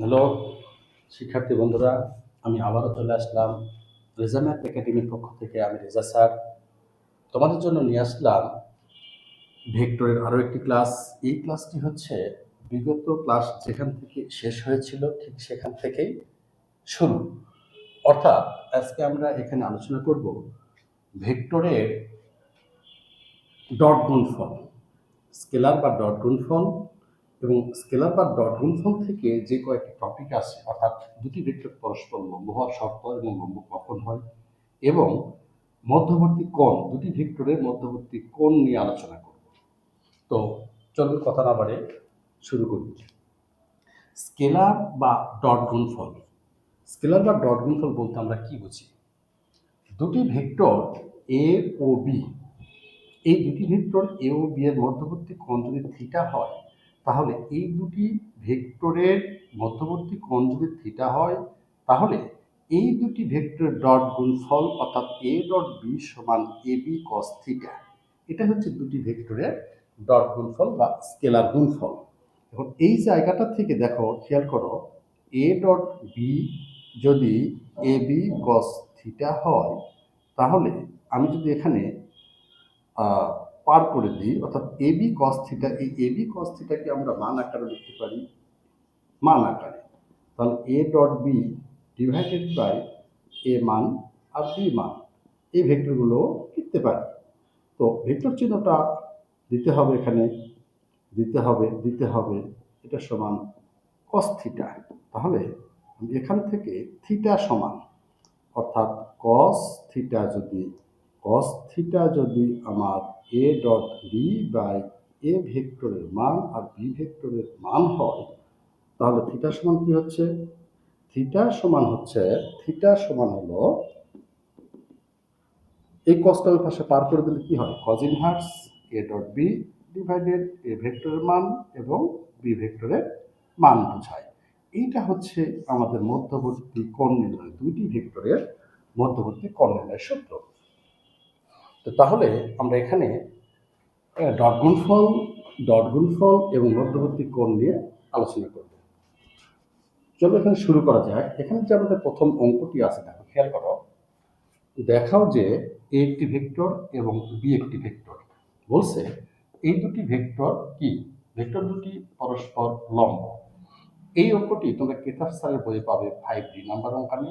Hello, শিক্ষার্থী বন্ধুরা, আমি আবারও চলে আসলাম রেজা ম্যাথ একাডেমির পক্ষ থেকে, আমি রেজা স্যার। তোমাদের জন্য নিয়ে আসলাম ভেক্টরের আরও একটি ক্লাস। এই ক্লাসটি হচ্ছে বিগত ক্লাস যেখান থেকে শেষ হয়েছিল, ঠিক সেখান থেকেই শুরু। অর্থাৎ আজকে আমরা এখানে আলোচনা করব ভেক্টরের ডট গুণফল, স্কেলার বা ডট গুণফল এবং স্কেলার বা ডট গুণফল থেকে যে কয়েকটি টপিক আছে, অর্থাৎ দুটি ভেক্টর পরস্পর লম্ব হওয়ার শর্ত এবং লম্ব কখন হয় এবং মধ্যবর্তী কোণ, দুটি ভেক্টরের মধ্যবর্তী কোণ নিয়ে আলোচনা করব। তো চলুন কথা না বাড়ে শুরু করি। স্কেলার বা ডট গুণফল স্কেলার বা ডট গুণফল বলতে আমরা কি বুঝি? দুটি ভেক্টর এ ও বি এই দুটি ভেক্টর এ ও বি এর মধ্যবর্তী কোণ যদি থিটা হয় তাহলে এই দুটি ভেক্টরের মধ্যবর্তী কোণ যদি থিটা হয়, তাহলে এই দুটি ভেক্টরের ডট গুণফল অর্থাৎ এ ডট বি সমান এ বি কস থিটা। এটা হচ্ছে দুটি ভেক্টরের ডট গুণফল বা স্কেলার গুণফল। এখন এই জায়গাটা থেকে দেখো, খেয়াল করো এ ডট বি যদি এ বি কস থিটা হয়, তাহলে আমি যদি এখানে পার করে দিই, অর্থাৎ এ বি কস থিটা এই এ বি কস থিটাকে আমরা মান আকারে লিখতে পারি। মান আকারে। তাহলে A dot B divided by A মান আর বি মান, এই ভেক্টরগুলো লিখতে পারি। তো ভেক্টর চিহ্নটা দিতে হবে এখানে, দিতে হবে দিতে হবে, এটা সমান কস থিটা তাহলে এখান থেকে থিটা সমান, অর্থাৎ কস থিটা যদি কস থিটা যদি আমার A dot B by A ভেক্টরের মান আর বি ভেক্টরের মান হয়, তাহলে থিটা সমান কি হচ্ছে? থিটা সমান হচ্ছে থিটা সমান হলো এই কসটা ওই পাশে পার করে দিলে কি হয়? Cos inverse A dot B divided A ভেক্টরের মান এবং বি ভেক্টরের মান বোঝায়। এইটা হচ্ছে আমাদের মধ্যবর্তী কোণ নির্ণয়, দুইটি ভেক্টরের মধ্যবর্তী কোণ নির্ণয় সূত্র। তো তাহলে আমরা এখানে ডট গুণফল ডট গুণফল এবং মধ্যবর্তী কোণ নিয়ে আলোচনা করব। চলো এখানে শুরু করা যাক। এখানে যে আমাদের প্রথম অঙ্কটি আছে, দেখো, খেয়াল করো। দেখাও যে এ একটি ভেক্টর এবং বি একটি ভেক্টর। বলছে এই দুটি ভেক্টর কি? ভেক্টর দুটি পরস্পর লম্ব। এই অঙ্কটি তোমরা কেতাব স্যারের বইয়ে পাবে ফাইভ ডি নাম্বার অঙ্কানে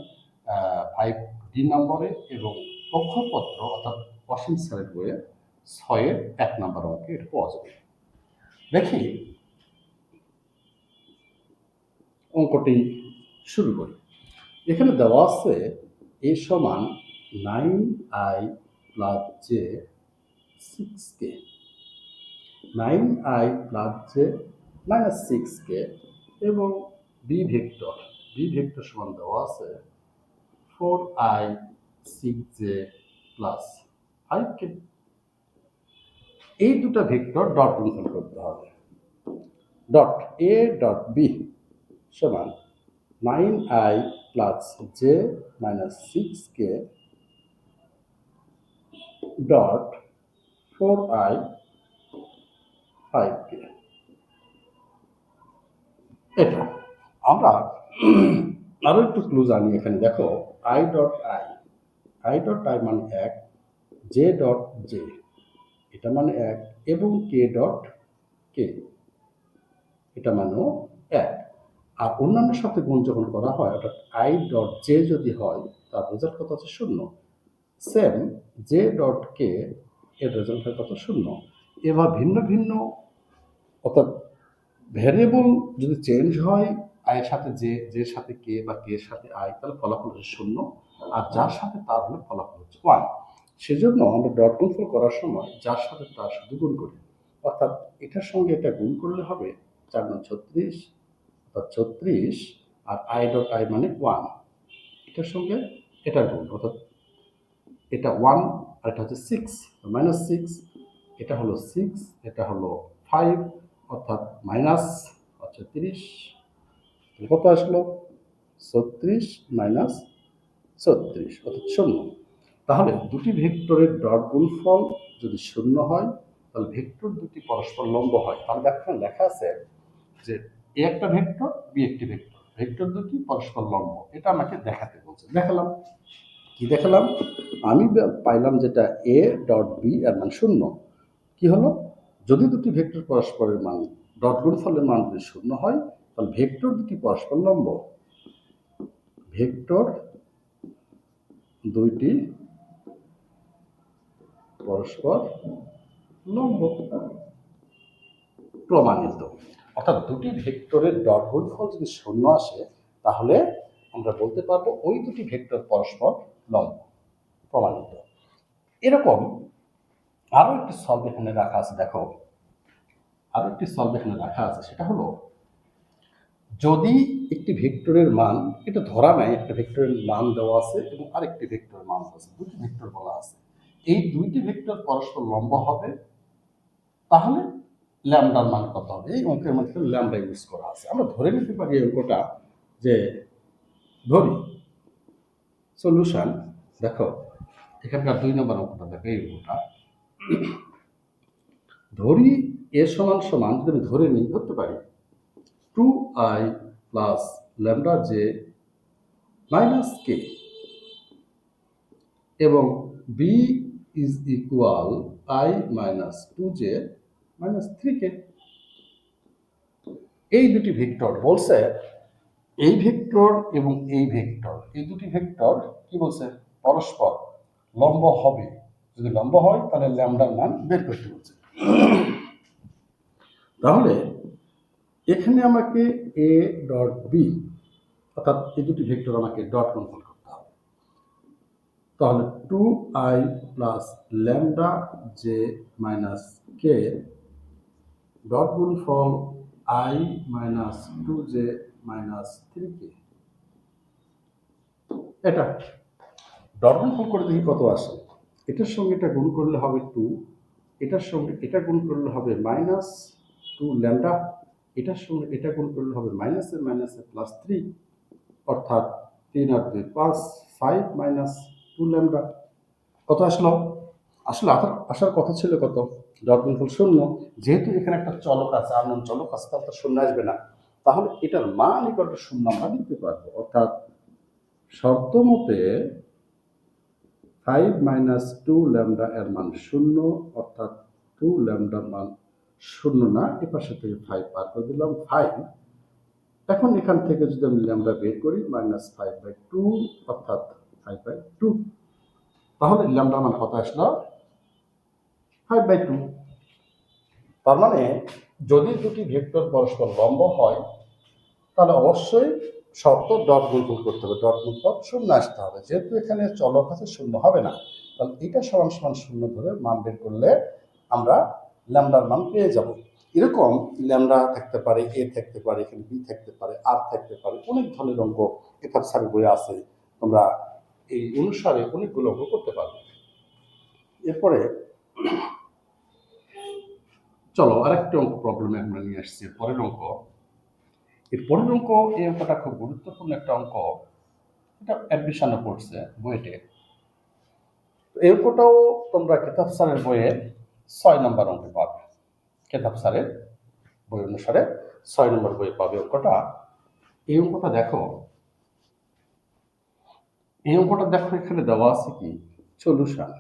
ফাইভ ডি নম্বরে এবং পক্ষপত্র অর্থাৎ অসীম স্যারের বইয়ে ছয়ের এক নাম্বার অঙ্কে এটা পাওয়া যাবে। দেখি অঙ্কটি শুরু করি। এখানে দেওয়া আছে এ সমান nine I plus J six K. Nine I plus J minus six K এবং বি ভেক্টর বি ভেক্টর সমান দেওয়া আছে four I six J plus five K এই দুটো ভেক্টর ডট গুণফল করতে হবে। ডট এ ডট বি সমান nine I plus J minus six K dot four I five K এটা আমরা আরও একটু ক্লু জানি এখানে। দেখো I dot I I dot I মানে এক জে ডট জে এটা মানে এক, এবং কে ডট কে এটা মানেও এক। আর অন্যান্য সাথে গুণ যখন করা হয়, অর্থাৎ আই ডট জে যদি হয়, তার রেজাল্ট কত আছে? শূন্য। সেম জে ডট কে এর রেজাল্ট হয় কত? শূন্য। এবার ভিন্ন ভিন্ন, অর্থাৎ ভ্যারিয়েবল যদি চেঞ্জ হয় আয়ের সাথে যে যে সাথে কে বা কে সাথে আই তাহলে ফলাফল হচ্ছে শূন্য। আর যার সাথে তার হলে ফলাফল হচ্ছে ওয়ান সেজন্য আমরা ডট গুণফল করার সময় যার সাথে তার শুধু গুণ করি। অর্থাৎ এটার সঙ্গে এটা গুণ করলে হবে চার নয় ছত্রিশ, অর্থাৎ ছত্রিশ আর আই ডট আই মানে ওয়ান এটার সঙ্গে এটা গুণ, অর্থাৎ এটা ওয়ান আর এটা হচ্ছে সিক্স মাইনাস সিক্স এটা হলো সিক্স এটা হলো ফাইভ অর্থাৎ মাইনাস হচ্ছে তিরিশ। কত আসলো? ছত্রিশ মাইনাস ছত্রিশ, অর্থাৎ শূন্য। তাহলে দুটি ভেক্টরের ডট গুণফল যদি শূন্য হয়, তাহলে ভেক্টর দুটি পরস্পর লম্ব হয়। তাহলে দেখো লেখা আছে যে এ একটা ভেক্টর, বি একটি ভেক্টর। ভেক্টর দুটি পরস্পর লম্ব। এটা আমাকে দেখাতে বলছে। দেখালাম। কি দেখালাম? আমি পাইলাম যেটা এ ডট বি এর মান শূন্য। কি হলো? যদি দুটি ভেক্টর পরস্পরের মান ডট গুণফলের মান যদি শূন্য হয়, তাহলে ভেক্টর দুটি পরস্পর লম্ব। ভেক্টর দুইটি পরস্পর লম্ব প্রমাণিত। অর্থাৎ দুটি ভেক্টরের ডট গুণফল যদি শূন্য আসে, তাহলে আমরা বলতে পারব ওই দুটি ভেক্টর পরস্পর লম্ব, প্রমাণিত। এরকম আরও একটি সলভ এখানে রাখা আছে, দেখো। আরও একটি সলভ এখানে রাখা আছে, সেটা হলো যদি একটি ভেক্টরের মান, এটা ধরা নাই, একটা ভেক্টরের মান দেওয়া আছে এবং আরেকটি ভেক্টরের মান আছে, দুটি ভেক্টর বলা আছে। এই দুইটি ভেক্টর পরস্পর লম্ব হবে, তাহলে ল্যামডার মান কত হবে? এই অঙ্কের মধ্যে ল্যামডা ইউজ করা আছে। আমরা ধরে নিতে পারি অঙ্কটা যে, ধরি সলিউশন দেখো, এখানকার দুই নম্বর অঙ্কটা দেখো, এই অঙ্কটা। ধরি, এ সমান সমান, যদি আমি ধরে নিই, ধরতে পারি two I plus lambda J minus K এবং B is equal I minus two J minus three K এই দুটি ভেক্টর বলছে এই ভেক্টর এবং এই ভেক্টর। এই দুটি ভেক্টর কি বলছে? পরস্পর লম্ব হবে। যদি লম্ব হয়, তাহলে ল্যামডার মান বের করতে বলছে। তাহলে এখানে আমাকে এ ডট বি অর্থাৎ এই দুটি ভেক্টর আমাকে ডট হবে তাহলে two I plus lambda J minus K dot গুণফল I minus two J minus three K এটা ডট গুণফল করে দেখি কত আসে। এটার সঙ্গে এটা গুণ করলে হবে টু এটার সঙ্গে এটা গুণ করলে হবে মাইনাস টু ল্যামডা এটার সঙ্গে এটা গুণ করলে হবে মাইনাসে মাইনাসে প্লাস থ্রি অর্থাৎ তিন আর দুই পাঁচ ফাইভ মাইনাস ল্যামডা কত আসলো। আসলে আসার কথা ছিল কত? ডট গুণফল শূন্য। যেহেতু এখানে একটা চলক আছে আর নাম চলক আছে, তাহলে শূন্য আসবে না। তাহলে এটার মান ইকুয়াল টু শূন্য আমরা নিতে পারব। অর্থাৎ শর্ত মতে ফাইভ মাইনাস টু ল্যামডা এর মান শূন্য, অর্থাৎ টু ল্যামডার মান শূন্য না, এ পাশে থেকে ফাইভ পার করে দিলাম ফাইভ এখন এখান থেকে যদি আমি ল্যামডা বের করি মাইনাস ফাইভ বাই টু অর্থাৎ ফাইভ বাই টু তাহলে ল্যামডার মান কত আসলো? ফাইভ বাই টু তার মানে যদি দুটি ভেক্টর পরস্পর লম্ব হয়, তাহলে অবশ্যই শর্ত ডট গুণফল করতে হবে। ডট গুণফল শূন্য আসতে হবে। যেহেতু এখানে চলক আছে, শূন্য হবে না। তাহলে এটা সমান সমান শূন্য ধরে মান বের করলে আমরা ল্যামডার মান পেয়ে যাব। এরকম ল্যামডা থাকতে পারে এ থাকতে পারে, এখানে বি থাকতে পারে আর থাকতে পারে, অনেক ধরনের অঙ্ক এথার সারি বই আছে তোমরা এই অনুসারে অনেকগুলো অঙ্ক করতে পারবে এরপরে, চলো আরেকটা অঙ্ক প্রবলেমে আমরা নিয়ে আসছি, পরের অঙ্ক। এর পরের অঙ্ক, এই অঙ্কটা খুব গুরুত্বপূর্ণ একটা অঙ্ক। এটা অ্যাডমিশনে পড়ছে বইয়েতে তো এই অঙ্কটাও তোমরা কেতাব স্যারের বইয়ে ছয় নম্বর অঙ্কে পাবে। কেতাব স্যারের বই অনুসারে ছয় নম্বর বইয়ে পাবে অঙ্কটা। এই অঙ্কটা দেখো এই অঙ্কটা দেখো, এখানে দেওয়া আছে কি? Solution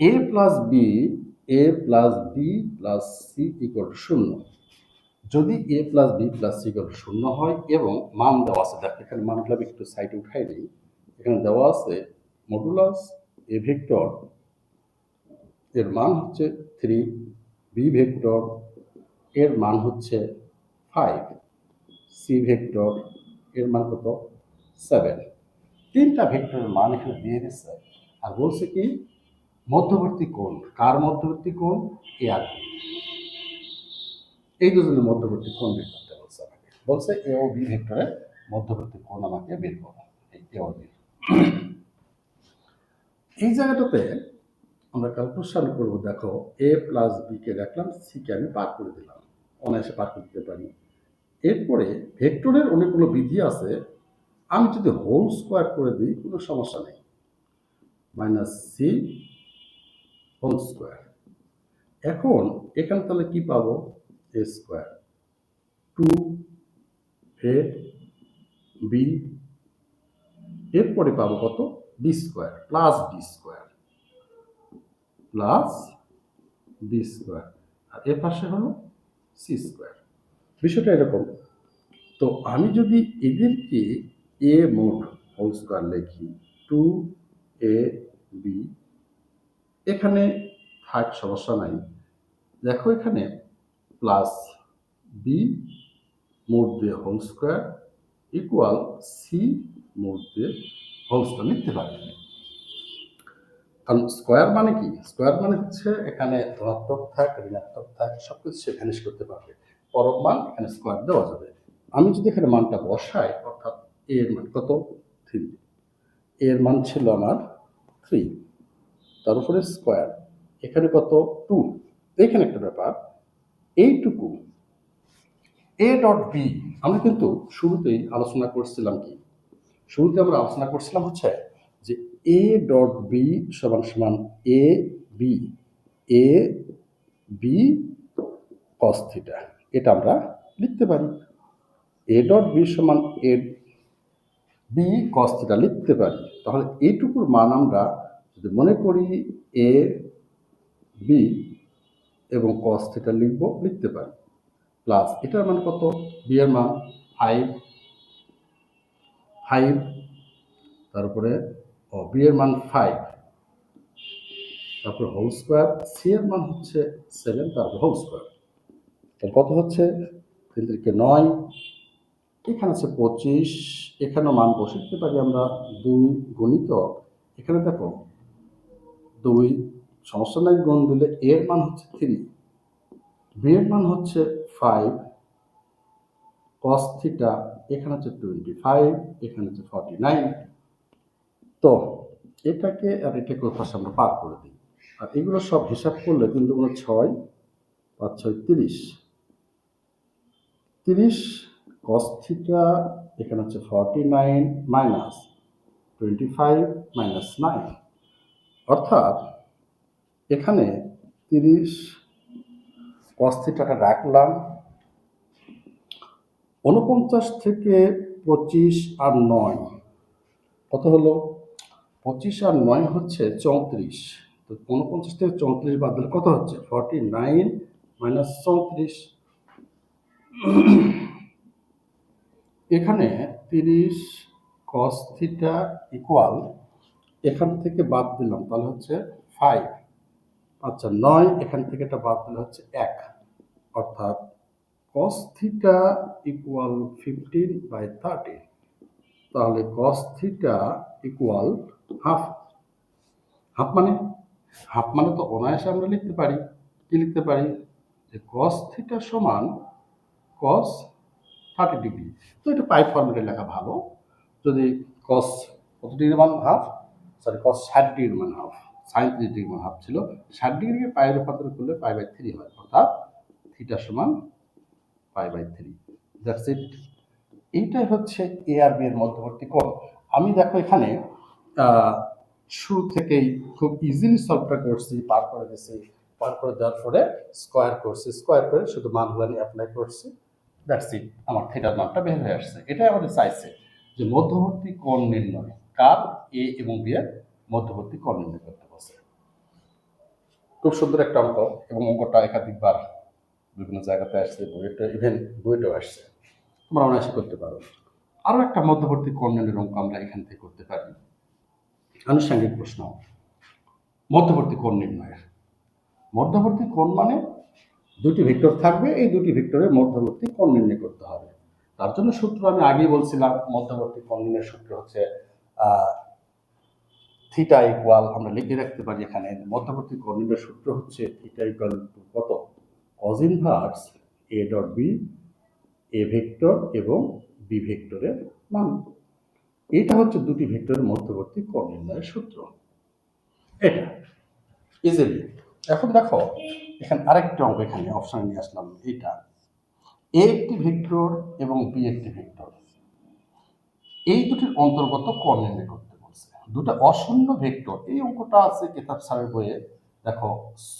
A plus B A plus B plus C equal শূন্য। যদি A plus B plus C equal শূন্য হয়, এবং মান দেওয়া আছে, দেখো, এখানে মানগুলো আমি একটু সাইডে উঠাই দিই। এখানে দেওয়া আছে মডুলাস এ ভেক্টর এর মান হচ্ছে থ্রি বি ভেক্টর এর মান হচ্ছে ফাইভ সি ভেক্টর এর মান কত? সেভেন তিনটা ভেক্টরের মান এখানে দিয়ে দিচ্ছে। আর বলছে কি? মধ্যবর্তী কোণ। কার মধ্যবর্তী কোণ? এ আর এই দুজনের মধ্যবর্তী কোণ বের করতে বলছে আমাকে। বলছে এ ও বি ভেক্টরের মধ্যবর্তী কোণ আমাকে বের করো। এই এ ও বি এই জায়গাটাতে আমরা ক্যালকুলেশন করব, দেখো এ প্লাস বি কে রাখলাম সি কে আমি পার করে দিলাম। অনায়াসে পার করে দিতে পারি। এরপরে ভেক্টরের অনেকগুলো বিধি আছে। আমি যদি হোল স্কোয়ার করে দিই, কোনো সমস্যা নেই। Minus C whole square. এখন এখানে তাহলে কি পাবো? A square. Two A B. এরপরে পাবো কত? B square plus B square. Plus B square. আর এর পাশে হলো সি স্কোয়ার। বিষয়টা এরকম। তো আমি যদি এদেরকে এ মোট হোল স্কোয়ার লিখি টু এ বি এখানে থাক সমস্যা নাই। দেখো এখানে প্লাস বি মোট দিয়ে হোল স্কোয়ার ইকুয়াল সি মোট দিয়ে হোল স্কোয়ার লিখতে পারি। কারণ স্কোয়ার মানে কি? স্কোয়ার মানে হচ্ছে এখানে ধনাত্মক থাক, ঋণাত্মক থাক সব কিছু সে ভ্যানিশ করতে পারবে। পরম মান এখানে স্কোয়ার দেওয়া যাবে। আমি যদি এখানে মানটা বসাই, অর্থাৎ এ এর মান কত? থ্রি। এর মান ছিল আমার থ্রি। তার উপরে স্কোয়ার। এখানে কত? টু। এখানে একটা ব্যাপার। এইটুকু এ ডট বি আমরা কিন্তু শুরুতেই আলোচনা করছিলাম কি? শুরুতে আমরা আলোচনা করছিলাম হচ্ছে যে এ ডট বি সমান সমান A B A B cos theta এটা আমরা লিখতে পারি। এ ডট বি সমান এ বি কস থিটা লিখতে পারি। তাহলে এইটুকুর মান আমরা যদি মনে করি এ বি এবং কস থিটা লিখব, লিখতে পারি। প্লাস এটার মান কত? বি এর মান ফাইভ ফাইভ তারপরে, ও বি এর মান ফাইভ তারপরে হোল স্কোয়ার সি এর মান হচ্ছে সেভেন তারপর হোল স্কোয়ার তাহলে কত হচ্ছে? তিন থেকে নয়, এখানে আছে পঁচিশ এখানেও মান বসে দিতে পারি আমরা দুই গুণিত এখানে দেখো, দুই, সমস্যা নাই, গুণ দিলে এর মান হচ্ছে থ্রি বি এর মান হচ্ছে ফাইভ কস থিটা এখানে হচ্ছে টোয়েন্টি ফাইভ এখানে হচ্ছে ফর্টি নাইন তো এটাকে আর এটাকে পাশে আমরা পার করে দিই। আর এগুলো সব হিসাব করলে কিন্তু কোনো ছয় পাঁচ ছয় তিরিশ। তিরিশ কস থিটা এখানে হচ্ছে forty nine minus twenty five minus nine অর্থাৎ এখানে তিরিশ কস থিটাটা রাখলাম। উনপঞ্চাশ থেকে পঁচিশ আর নয়। কত হলো? পঁচিশ আর নয় হচ্ছে চৌত্রিশ। তো উনপঞ্চাশ থেকে চৌত্রিশ বাদ দিলে কত হচ্ছে? ফর্টি নাইন মাইনাস চৌত্রিশ। এখানে তিরিশ কস থিটা ইকুয়াল এখান থেকে বাদ দিলাম, তাহলে হচ্ছে ফাইভ আচ্ছা নয়, এখান থেকে এটা বাদ দিলে হচ্ছে এক। অর্থাৎ cos theta equal fifteen by thirty তাহলে cos theta equal half half মানে? হাফ মানে তো অনায়াসে আমরা লিখতে পারি। কি লিখতে পারি? যে কস থিটা সমান কস থার্টি ডিগ্রি। তো এটা পাই ফর্মেটে লেখা ভালো। যদি কস কত ডিগ্রি মান? হাফ সরি কস ষাট ডিগ্রি মান হাফ সাঁত্রিশ ডিগ্রি মান হাফ ছিল। ষাট ডিগ্রিকে পায়ে রূপান্তর করলে পাই বাই থ্রি হয়, অর্থাৎ থিটা সমান pi by three that's it এইটাই হচ্ছে এ আর বি এর মধ্যবর্তী কোণ। আমি দেখো এখানে শুরু থেকেই খুব ইজিলি সলভটা করছি, পার করে দিয়েছি পার করে দেওয়ার পরে স্কোয়ার করছি। স্কোয়ার করে শুধু মানগুলো অ্যাপ্লাই করছি। দ্যাটস ইট আমার থিটার মানটা বের হয়ে আসছে। এটাই আমাদের চাইছে যে মধ্যবর্তী কোণ নির্ণয়। কার এ এবং বি এর মধ্যবর্তী কোণ নির্ণয় করতে বলছে। খুব সুন্দর একটা অঙ্ক এবং অঙ্কটা একাধিকবার বিভিন্ন জায়গাতে আসছে বইটা ইভেন বইটাও আসছে। তোমরা অনায়াসে করতে পারো। আরও একটা মধ্যবর্তী কোণ নির্ণয়ের অঙ্ক আমরা এখান থেকে করতে পারি। আনুষঙ্গিক প্রশ্ন। মধ্যবর্তী কোণ নির্ণয়ের। মধ্যবর্তী কোণ মানে দুটি ভেক্টর থাকবে, এই দুটি ভেক্টরের মধ্যবর্তী কোণ নির্ণয় করতে হবে। তার জন্য সূত্র আমি আগেই বলছিলাম, মধ্যবর্তী কোণ নির্ণয়ের সূত্র হচ্ছে থিটা ইকুয়াল আমরা লিখে রাখতে পারি এখানে, মধ্যবর্তী কোণ নির্ণয়ের সূত্র হচ্ছে থিটা ইকুয়াল টু কত? Cos inverse A dot B A vector এবং বি ভেক্টরের মান। এটা হচ্ছে দুটি ভেক্টরের মধ্যবর্তী কোণ নির্ণয়ের সূত্র। এটা ইজিলি এখন দেখো, এখানে আরেকটি অঙ্ক এখানে অপশন নিয়ে আসলাম এইটা। এ একটি ভেক্টর এবং বি একটি ভেক্টর। এই দুটির অন্তর্গত নির্ণয় করতে বলছে। দুটো অশূন্য ভেক্টর, এই অঙ্কটা আছে কেতাব স্যারের বইয়ে। দেখো,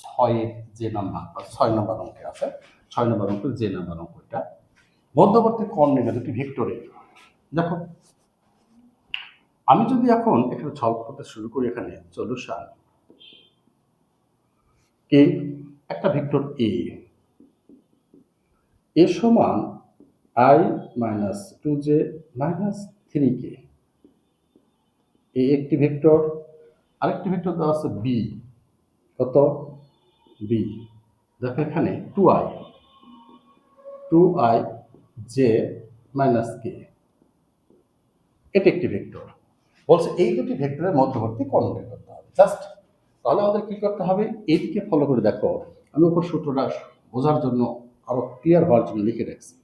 ছয়ের যে নাম্বার, ছয় নম্বর অঙ্কে আছে, ছয় নম্বর অঙ্কের যে নাম্বার অঙ্ক এটা। মধ্যবর্তী নির্ণয় দুটি ভেক্টরে। দেখো, আমি যদি এখন এখানে সলভ করতে শুরু করি এখানে সলিউশন কে একটা ভেক্টর এ এ সমান I minus two J minus three K A একটি ভেক্টর, আরেকটি ভেক্টর দেওয়া আছে বি কত? বি দেখো এখানে two I two I J minus K এটি একটি ভেক্টর। বলছে এই দুটি ভেক্টরের মধ্যবর্তী কোণ বের করতে হবে জাস্ট তাহলে আমাদের কি করতে হবে? এইদিকে ফলো করে দেখো। আমি উপর সূত্রটা বোঝার জন্য আরও ক্লিয়ার হওয়ার জন্য লিখে রাখছি।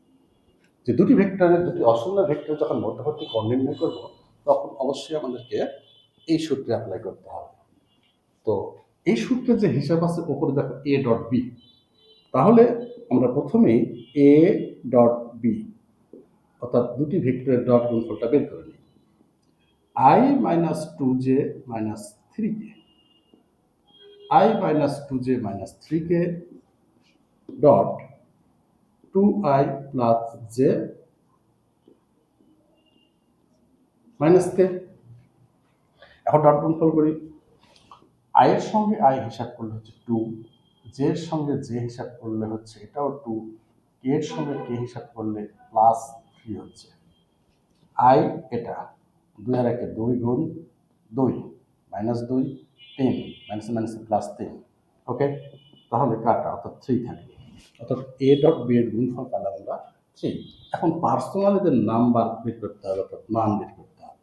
যে দুটি ভেক্টরের দুটি অশূন্য ভেক্টর যখন মধ্যবর্তী কোণ নির্ণয় করব, তখন অবশ্যই আমাদেরকে এই সূত্রে অ্যাপ্লাই করতে হবে। তো এই সূত্রে যে হিসাব আছে, উপরে দেখো এ ডট বি তাহলে আমরা প্রথমেই এ ডট বি অর্থাৎ দুটি ভেক্টরের ডট গুণফলটা বের করে নিই। I minus two J minus three K I minus two J minus three K dot two I plus J minus K এখন ডট গুণফল করি। আয়ের সঙ্গে আই হিসাব করলে হচ্ছে টু জে এর সঙ্গে জে হিসাব করলে হচ্ছে এটাও টু কে এর সঙ্গে কে হিসাব করলে প্লাস থ্রি হচ্ছে। আই এটা দুই আর একে দুই গুণ দুই মাইনাস দুই, তিন। মাইনাস মাইনাস প্লাস তিন ওকে তাহলে কাটা, অর্থাৎ থ্রি থাকবে। অর্থাৎ এ ডট বি এর গুণফল পেলাম আমরা থ্রি এখন পার্সোনালিদের নাম্বার বের করতে হবে, অর্থাৎ মান বের করতে হবে।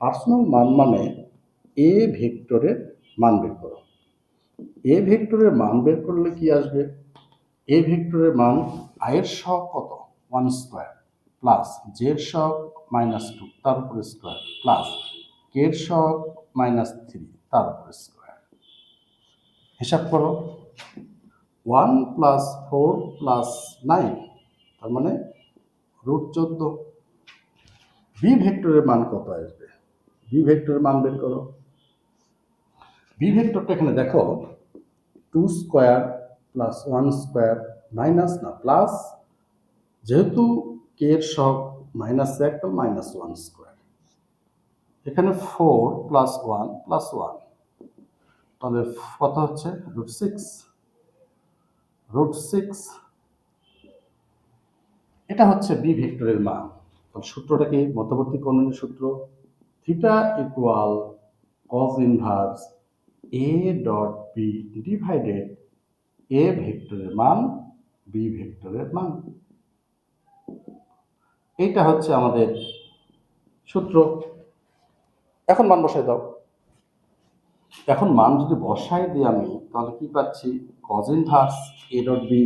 পার্সোনাল মান মানে এ ভেক্টরের মান বের করো। এ ভেক্টরের মান বের করলে কি আসবে? এ ভেক্টরের মান আয়ের সহগ কত? ওয়ান স্কোয়ার প্লাস জের সহগ মাইনাস টু তার উপরে স্কোয়ার প্লাস কের সহগ মাইনাস থ্রি তার উপরে স্কোয়ার হিসাব করো। One plus four plus nine, তার মানে রুট চোদ্দ। বি ভেক্টরের মান কত আসবে? বি ভেক্টরের মান বের করো। বি ভেক্টরটা এখানে দেখো, two square plus one square minus না, প্লাস যেহেতু কে এর সব মাইনাস এক মাইনাস ওয়ান স্কোয়ার। এখানে four plus one plus one. তাহলে কত হচ্ছে? রুট সিক্স রুট সিক্স এটা হচ্ছে বি ভেক্টরের মান। তাহলে সূত্রটা কি? মধ্যবর্তী কোণের সূত্র। Theta equal cos inverse A dot B divided A ভেক্টরের মান বি ভেক্টরের মান। এইটা হচ্ছে আমাদের সূত্র। এখন মান বসাই দাও। এখন মান যদি বসাই দিই আমি, তাহলে কি পাচ্ছি? Cos inverse A dot B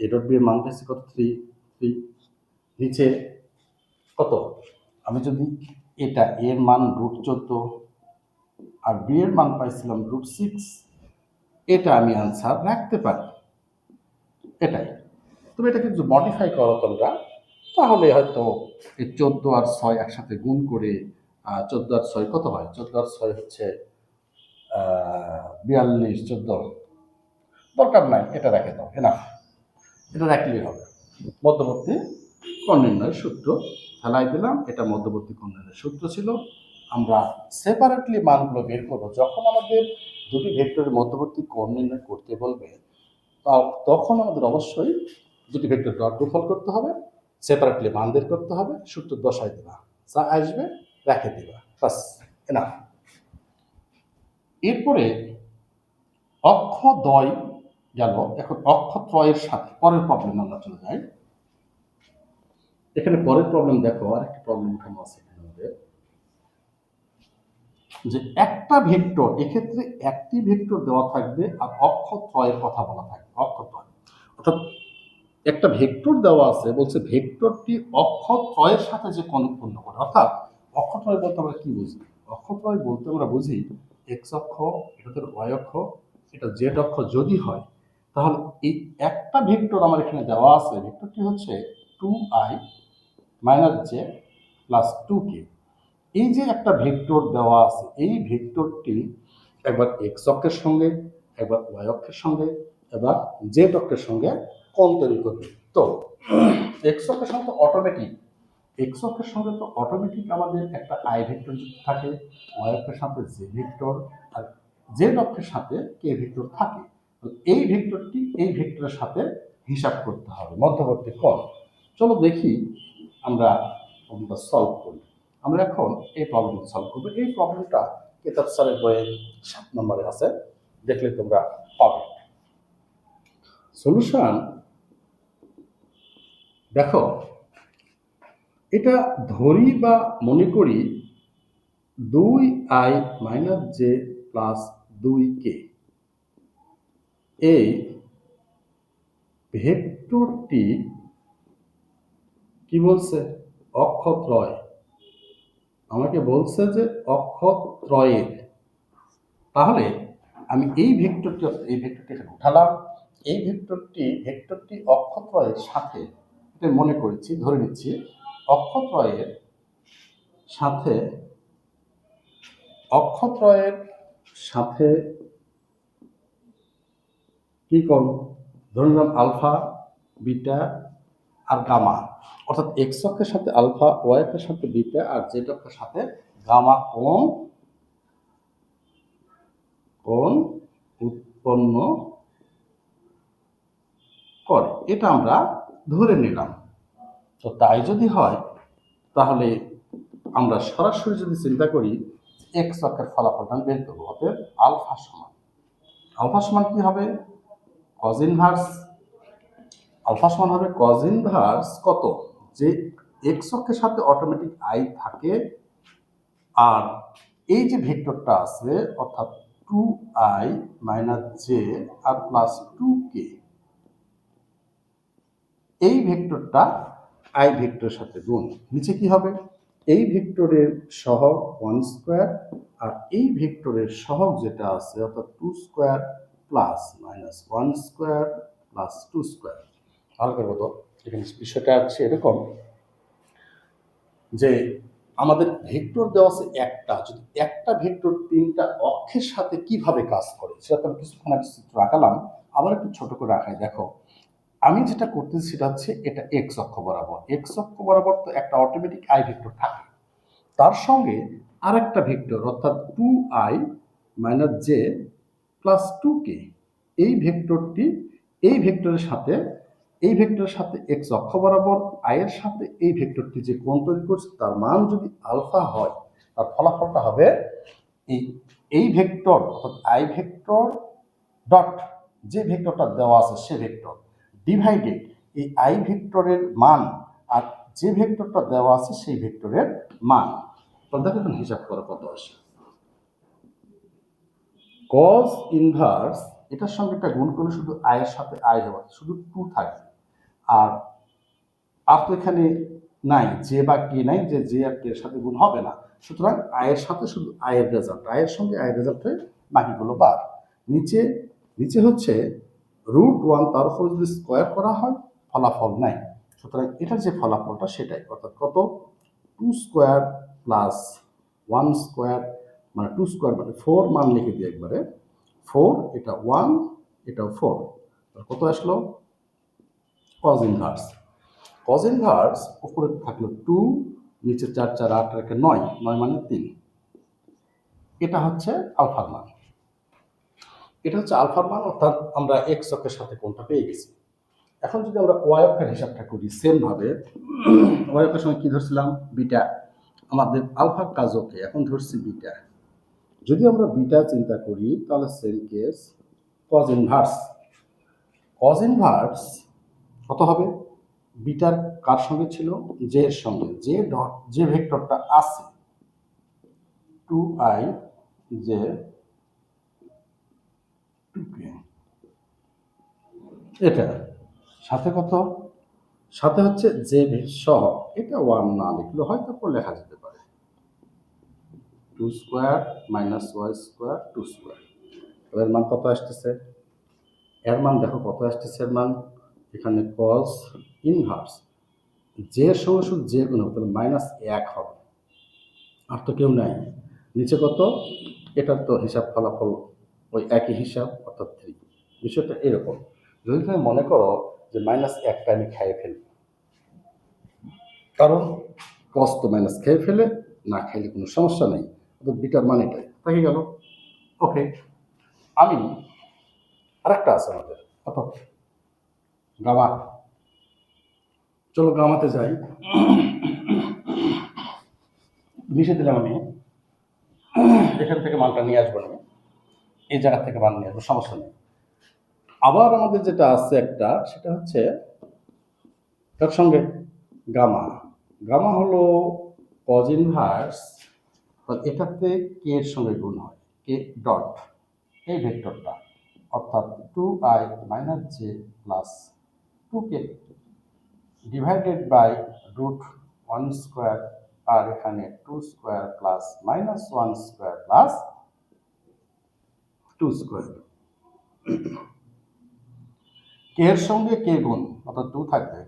A dot B এর মান পাচ্ছি কত? থ্রি থ্রি নিচে কত? আমি যদি এটা এর মান রুট চোদ্দ আর বি এর মান পাইছিলাম রুট সিক্স এটা আমি আনসার রাখতে পারি। এটাই। তুমি এটাকে যদি মডিফাই করো তোমরা, তাহলে হয়তো এই চোদ্দ আর ছয় একসাথে গুণ করে চোদ্দ আর ছয় কত হয়? চোদ্দ আর ছয় হচ্ছে বিয়াল্লিশ, চোদ্দ। দরকার নাই, এটা রেখে দাও এনাফ এটা রাখলেই হবে। মধ্যবর্তী কোণ নির্ণয়ের সূত্র ফেলাই দিলাম। এটা মধ্যবর্তী কোণ নির্ণয়ের সূত্র ছিল। আমরা সেপারেটলি মানগুলো বের করব। যখন আমাদের দুটি ভেক্টরের মধ্যবর্তী কোণ করতে বলবে তখন আমাদের অবশ্যই দুটি ভেক্টর ডট গুণফল করতে হবে। সেপারেটলি মান বের করতে হবে। সূত্র বসাই দেবা। যা আসবে, রেখে দেবা। বাস এনা এরপরে অক্ষদ্বয় গেল। এখন অক্ষত্রয়ের সাথে পরের প্রবলেম আমরা চলে যাই। এখানে পরের প্রবলেম দেখো আর একটা প্রবলেম উঠানো আছে এখানে আমাদের। যে একটা ভেক্টর, এক্ষেত্রে একটি ভেক্টর দেওয়া থাকবে আর অক্ষত্রয়ের কথা বলা থাকবে অক্ষত্রয় অর্থাৎ একটা ভেক্টর দেওয়া আছে, বলছে ভেক্টরটি অক্ষত্রয়ের সাথে যে কোন উৎপন্ন করে। অর্থাৎ অক্ষত্রয় বলতে আমরা কি বুঝি? অক্ষত্রয় বলতে আমরা বুঝি এক্স অক্ষ, এটা তোর ওয়াই অক্ষ, এটা জেড অক্ষ যদি হয়, তাহলে এই একটা ভেক্টর আমার এখানে দেওয়া আছে, ভেক্টরটি হচ্ছে two I minus J plus two K এই যে একটা ভেক্টর দেওয়া আছে, এই ভেক্টরটি একবার এক্স অক্ষের সঙ্গে, একবার ওয়াই অক্ষের সঙ্গে এবার জেড অক্ষের সঙ্গে কোণ তৈরি করবে। তো এক্স অক্ষের সঙ্গে অটোমেটিক এক্স অক্ষের সঙ্গে তো অটোমেটিক আমাদের একটা আই ভেক্টর যুক্ত থাকে ওয়াই সাথে জে ভেক্টর আর জেড অক্ষের সাথে কে ভেক্টর থাকে। এই ভেক্টরটি এই ভেক্টরের সাথে হিসাব করতে হবে মধ্যবর্তী কোণ চলো দেখি আমরা প্রবলেমটা সলভ করি। আমরা এখন এই প্রবলেম সলভ করব। এই প্রবলেমটা কেতাব স্যারের বইয়ে সাত নম্বরে আছে, দেখলে তোমরা পাবে। সলিউশন দেখো এটা ধরি বা মনে করি দুই আই মাইনাস জে প্লাস দুই কে। এই ভেক্টরটি কি বলছে? অক্ষত্রয়। আমাকে বলছে যে অক্ষত্রয়ের। তাহলে আমি এই ভেক্টরটি এই ভেক্টরটি এখানে উঠালাম। এই ভেক্টরটি ভেক্টরটি অক্ষত্রয়ের সাথে মনে করেছি, ধরে নিচ্ছি। অক্ষত্রয়ের সাথে অক্ষত্রয়ের সাথে কি করব? ধরে নিলাম আলফা, বিটা আর গামা। অর্থাৎ এক্স অক্ষের সাথে আলফা ওয়াই অক্ষের সাথে বিটা আর জেড অক্ষের সাথে গামা কোণ কোণ উৎপন্ন করে। এটা আমরা ধরে নিলাম। তো তাই যদি হয়, তাহলে আমরা সরাসরি যদি চিন্তা করি এক্স অক্ষের ফলাফলটা আমি বের করব, অতএব আলফা সমান। আলফা সমান কি হবে? কজ ইনভার্স আলফা সমান হবে কজ ইনভার্স কত? যে এক্স অক্ষের সাথে অটোমেটিক আই থাকে, আর এই যে ভেক্টরটা আছে, অর্থাৎ টু আই মাইনাস জে আর প্লাস টু কে এই ভেক্টরটা আই ভেক্টরের সাথে গুণ। নিচে কি হবে? এই ভেক্টরের সহগ ওয়ান স্কোয়ার আর এই ভেক্টরের সহগ যেটা আছে, অর্থাৎ two square plus minus one square plus two square হালকার মতো এখানে বিষয়টা হচ্ছে এরকম যে আমাদের ভেক্টর দেওয়া আছে একটা। যদি একটা ভেক্টর তিনটা অক্ষের সাথে কীভাবে কাজ করে, সেটা তো আমি কিছুক্ষণ আগে চিত্র আঁকালাম। আবার একটু ছোট করে আঁকাই, দেখো। আমি যেটা করতেছি সেটা হচ্ছে এটা এক্স অক্ষ বরাবর। এক্স অক্ষ বরাবর তো একটা অটোমেটিক আই ভেক্টর থাকে। তার সঙ্গে আরেকটা ভেক্টর অর্থাৎ two I minus J plus two K এই ভেক্টরটি এই ভেক্টরের সাথে, এই ভেক্টরের সাথে এক্স অক্ষ বরাবর আয়ের সাথে এই ভেক্টরটি যে কোণ তৈরি করছে, তার মান যদি আলফা হয়, তার ফলাফলটা হবে এই এই ভেক্টর অর্থাৎ আই ভেক্টর ডট যে ভেক্টরটা দেওয়া আছে সে ভেক্টর ডিভাইডেড এই আই ভেক্টরের মান আর যে ভেক্টরটা দেওয়া আছে সেই ভেক্টরের মান। তাহলে হিসাব করা কত আসে। কজ ইনভার্স এটার সঙ্গে একটা গুণ করলে শুধু আয়ের সাথে আয় হবে, শুধু টু থাকবে। আর আর তো এখানে নাই যে বা কে নাই, যে যে আর কে সাথে গুণ হবে না। সুতরাং আয়ের সাথে শুধু আয়ের রেজাল্ট আয়ের সঙ্গে আয়ের রেজাল্ট হয়ে বাকিগুলো বাদ নিচে নিচে হচ্ছে রুট ওয়ান তার উপর যদি স্কোয়ার করা হয়, ফলাফল নাই। সুতরাং এটার যে ফলাফলটা সেটাই। অর্থাৎ কত? Two square plus one square মানে টু স্কোয়ার মানে ফোর মান লিখে দিই একবারে। ফোর এটা ওয়ান এটাও ফোর কত আসলো? কজ ইনভার্স কজ ইনভার্স উপরে থাকল টু নিচে চার চার, আট রেখে নয়। নয় মানে তিন। এটা হচ্ছে আলফার মান। এটা হচ্ছে আলফার মান, অর্থাৎ আমরা এক্স অক্ষের সাথে কোনটা পেয়ে গেছি। এখন যদি আমরা ওয়াই অক্ষের হিসাবটা করি সেম ভাবে ওয়াই অক্ষের সময় কি ধরছিলাম? বিটা। আমাদের আলফার কাজ ওকে এখন ধরছি বিটা। যদি আমরা বিটা চিন্তা করি, তাহলে same case cos inverse cos inverse কত হবে? বিটার কার সঙ্গে ছিল? জে এর সঙ্গে। যে ডট যে ভেক্টরটা আছে। টু আই জে এটা সাথে কত? সাথে হচ্ছে জে সহ। এটা ওয়ান না লিখলে হয়, তারপর লেখা যেতে পারে। Two square minus Y square two square এর মান কত আসতেছে? এর মান দেখো কত আসতেছে এর মান? এখানে কজ ইনভার্স এর সঙ্গে শুধু যে গুণ হবে, তাহলে মাইনাস এক হবে। আর তো কেউ নাই। নিচে কত? এটার তো হিসাব ফলাফল ওই একই হিসাব। অর্থাৎ থ্রি বিষয়টা এরকম। যদি তুমি মনে করো যে মাইনাস একটা আমি খাইয়ে ফেলব, কারণ কস তো মাইনাস খেয়ে ফেলে, না খাইলে কোনো সমস্যা নেই, অর্থাৎ বিটার মান এটাই গেল। ওকে আমি আরেকটা আছে আমাদের। কত গামা। চলো গামাতে যাই। মিশে দিলাম আমি। এখান থেকে মানটা নিয়ে আসব না এই জায়গা থেকে মান নিয়ে আসব সমস্যা নেই। আবার আমাদের যেটা আছে একটা, সেটা হচ্ছে তার সঙ্গে গামা। গামা হলো কজ ইনভার্স এটাতে কে এর সঙ্গে গুণ হয়? কে? ডট। এই ভেক্টরটা, অর্থাৎ two I minus J plus two K divided by root one square, আর এখানে two square plus minus one square plus two square. K এর সঙ্গে কে গুণ, অর্থাৎ টু থাকবে।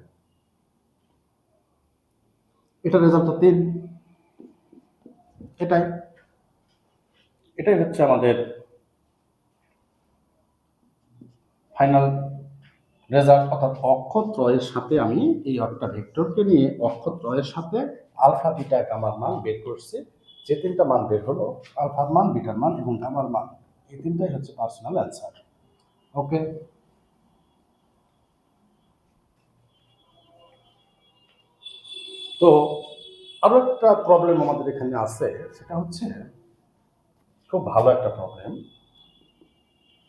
এটা রেজাল্টটা তিন। এটাই। এটাই হচ্ছে আমাদের ফাইনাল রেজাল্ট অর্থাৎ অক্ষত্রয়ের সাথে আমি এই একটা ভেক্টরকে নিয়ে অক্ষত্রয়ের সাথে আলফা বিটা গামার মান বের করছি। যে তিনটা মান বের হলো আলফার মান বিটার মান এবং গামার মান। এই তিনটাই হচ্ছে পার্সোনাল অ্যান্সার ওকে তো আরও একটা প্রবলেম আমাদের এখানে আছে, সেটা হচ্ছে খুব ভালো একটা প্রবলেম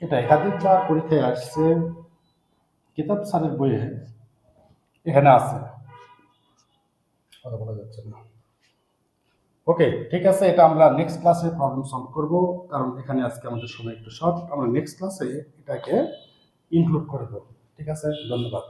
এটা একাধিকবার পরীক্ষায় আসছে, কিতাব স্যারের বইয়ে এখানে আছে। কথা বলা যাচ্ছে না। ওকে ঠিক আছে, এটা আমরা নেক্সট ক্লাসে প্রবলেম সলভ করব, কারণ এখানে আজকে আমাদের সময় একটু শর্ট আমরা নেক্সট ক্লাসে এটাকে ইনক্লুড করে দেবো। ঠিক আছে, ধন্যবাদ।